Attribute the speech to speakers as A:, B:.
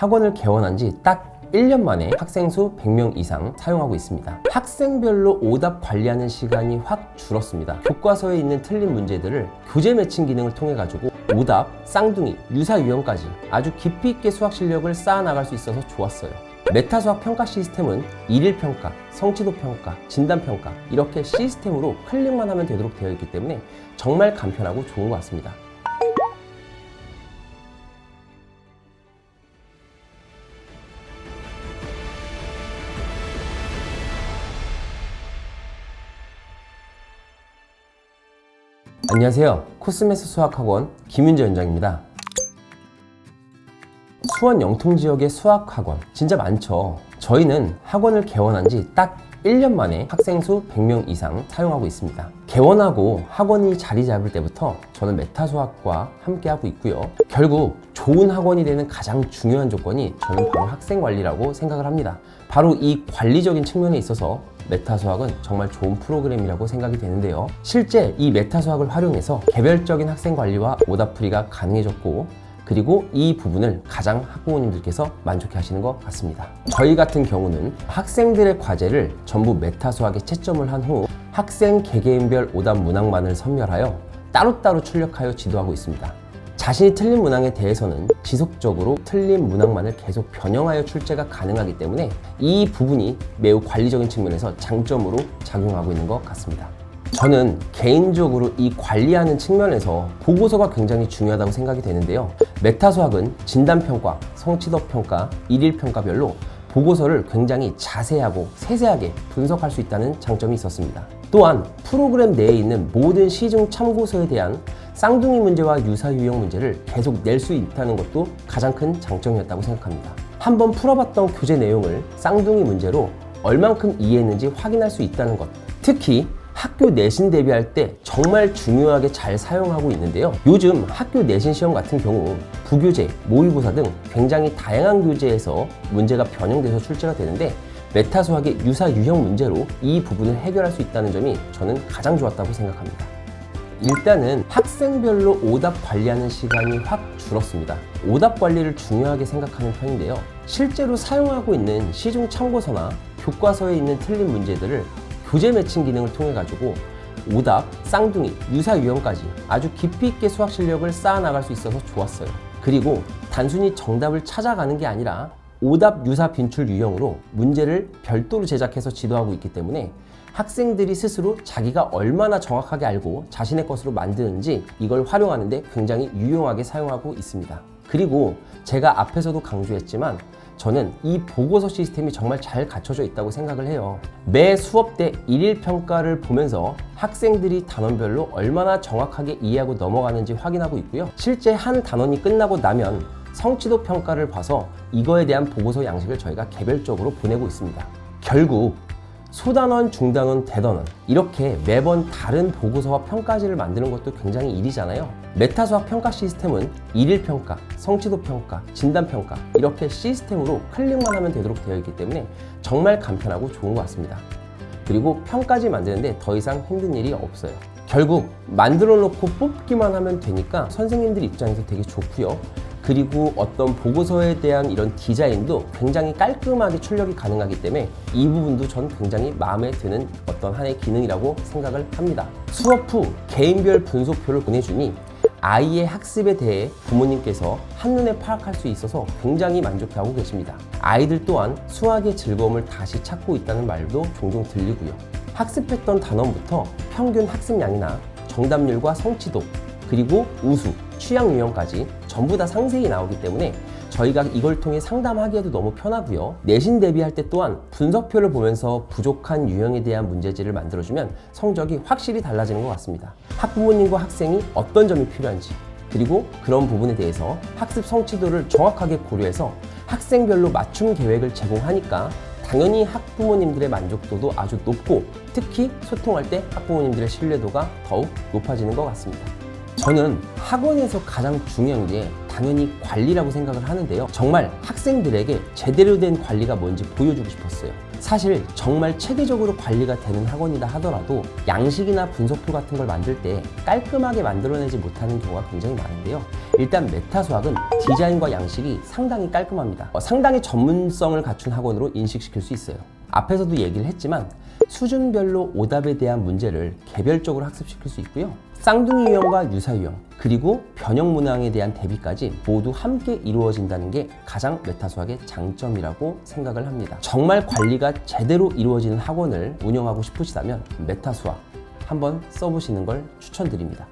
A: 학원을 개원한 지 딱 1년 만에 학생 수 100명 이상 사용하고 있습니다. 학생별로 오답 관리하는 시간이 확 줄었습니다. 교과서에 있는 틀린 문제들을 교재 매칭 기능을 통해 가지고 오답, 쌍둥이, 유사 유형까지 아주 깊이 있게 수학 실력을 쌓아 나갈 수 있어서 좋았어요. 메타 수학 평가 시스템은 일일 평가, 성취도 평가, 진단 평가 이렇게 시스템으로 클릭만 하면 되도록 되어 있기 때문에 정말 간편하고 좋은 것 같습니다. 안녕하세요. 코스메스 수학학원 김윤재 원장입니다. 수원 영통 지역의 수학학원 진짜 많죠. 저희는 학원을 개원한 지 딱 1년 만에 학생 수 100명 이상 사용하고 있습니다. 개원하고 학원이 자리 잡을 때부터 저는 메타 수학과 함께하고 있고요. 결국 좋은 학원이 되는 가장 중요한 조건이 저는 바로 학생 관리라고 생각을 합니다. 바로 이 관리적인 측면에 있어서 메타 수학은 정말 좋은 프로그램이라고 생각이 되는데요. 실제 이 메타 수학을 활용해서 개별적인 학생 관리와 오답풀이가 가능해졌고 그리고 이 부분을 가장 학부모님들께서 만족해 하시는 것 같습니다. 저희 같은 경우는 학생들의 과제를 전부 메타 수학에 채점을 한 후 학생 개개인별 오답 문항만을 선별하여 따로따로 출력하여 지도하고 있습니다. 자신이 틀린 문항에 대해서는 지속적으로 틀린 문항만을 계속 변형하여 출제가 가능하기 때문에 이 부분이 매우 관리적인 측면에서 장점으로 작용하고 있는 것 같습니다. 저는 개인적으로 이 관리하는 측면에서 보고서가 굉장히 중요하다고 생각이 되는데요. 메타 수학은 진단평가, 성취도 평가, 일일 평가별로 보고서를 굉장히 자세하고 세세하게 분석할 수 있다는 장점이 있었습니다. 또한 프로그램 내에 있는 모든 시중 참고서에 대한 쌍둥이 문제와 유사 유형 문제를 계속 낼 수 있다는 것도 가장 큰 장점이었다고 생각합니다. 한번 풀어봤던 교재 내용을 쌍둥이 문제로 얼만큼 이해했는지 확인할 수 있다는 것. 특히 학교 내신 대비할 때 정말 중요하게 잘 사용하고 있는데요. 요즘 학교 내신 시험 같은 경우 부교재, 모의고사 등 굉장히 다양한 교재에서 문제가 변형돼서 출제가 되는데 메타 수학의 유사 유형 문제로 이 부분을 해결할 수 있다는 점이 저는 가장 좋았다고 생각합니다. 일단은 학생별로 오답 관리하는 시간이 확 줄었습니다. 오답 관리를 중요하게 생각하는 편인데요. 실제로 사용하고 있는 시중 참고서나 교과서에 있는 틀린 문제들을 교재 매칭 기능을 통해 가지고 오답, 쌍둥이, 유사 유형까지 아주 깊이 있게 수학 실력을 쌓아 나갈 수 있어서 좋았어요. 그리고 단순히 정답을 찾아가는 게 아니라 오답, 유사, 빈출 유형으로 문제를 별도로 제작해서 지도하고 있기 때문에 학생들이 스스로 자기가 얼마나 정확하게 알고 자신의 것으로 만드는지 이걸 활용하는데 굉장히 유용하게 사용하고 있습니다. 그리고 제가 앞에서도 강조했지만 저는 이 보고서 시스템이 정말 잘 갖춰져 있다고 생각을 해요. 매 수업 때 일일 평가를 보면서 학생들이 단원별로 얼마나 정확하게 이해하고 넘어가는지 확인하고 있고요. 실제 한 단원이 끝나고 나면 성취도 평가를 봐서 이거에 대한 보고서 양식을 저희가 개별적으로 보내고 있습니다. 결국 소단원, 중단원, 대단원 이렇게 매번 다른 보고서와 평가지를 만드는 것도 굉장히 일이잖아요. 메타 수학 평가 시스템은 일일 평가, 성취도 평가, 진단 평가 이렇게 시스템으로 클릭만 하면 되도록 되어 있기 때문에 정말 간편하고 좋은 것 같습니다. 그리고 평까지 만드는데 더 이상 힘든 일이 없어요. 결국 만들어 놓고 뽑기만 하면 되니까 선생님들 입장에서 되게 좋고요. 그리고 어떤 보고서에 대한 이런 디자인도 굉장히 깔끔하게 출력이 가능하기 때문에 이 부분도 전 굉장히 마음에 드는 어떤 하나의 기능이라고 생각을 합니다. 수업 후 개인별 분석표를 보내주니 아이의 학습에 대해 부모님께서 한눈에 파악할 수 있어서 굉장히 만족해하고 계십니다. 아이들 또한 수학의 즐거움을 다시 찾고 있다는 말도 종종 들리고요. 학습했던 단원부터 평균 학습량이나 정답률과 성취도, 그리고 우수, 취향 유형까지 전부 다 상세히 나오기 때문에 저희가 이걸 통해 상담하기에도 너무 편하고요. 내신 대비할 때 또한 분석표를 보면서 부족한 유형에 대한 문제지를 만들어주면 성적이 확실히 달라지는 것 같습니다. 학부모님과 학생이 어떤 점이 필요한지 그리고 그런 부분에 대해서 학습 성취도를 정확하게 고려해서 학생별로 맞춤 계획을 제공하니까 당연히 학부모님들의 만족도도 아주 높고 특히 소통할 때 학부모님들의 신뢰도가 더욱 높아지는 것 같습니다. 저는 학원에서 가장 중요한 게 당연히 관리라고 생각을 하는데요. 정말 학생들에게 제대로 된 관리가 뭔지 보여주고 싶었어요. 사실 정말 체계적으로 관리가 되는 학원이다 하더라도 양식이나 분석표 같은 걸 만들 때 깔끔하게 만들어내지 못하는 경우가 굉장히 많은데요. 일단 메타 수학은 디자인과 양식이 상당히 깔끔합니다. 어, 상당히 전문성을 갖춘 학원으로 인식시킬 수 있어요. 앞에서도 얘기를 했지만 수준별로 오답에 대한 문제를 개별적으로 학습시킬 수 있고요. 쌍둥이 유형과 유사 유형, 그리고 변형 문항에 대한 대비까지 모두 함께 이루어진다는 게 가장 메타 수학의 장점이라고 생각을 합니다. 정말 관리가 제대로 이루어지는 학원을 운영하고 싶으시다면 메타 수학 한번 써보시는 걸 추천드립니다.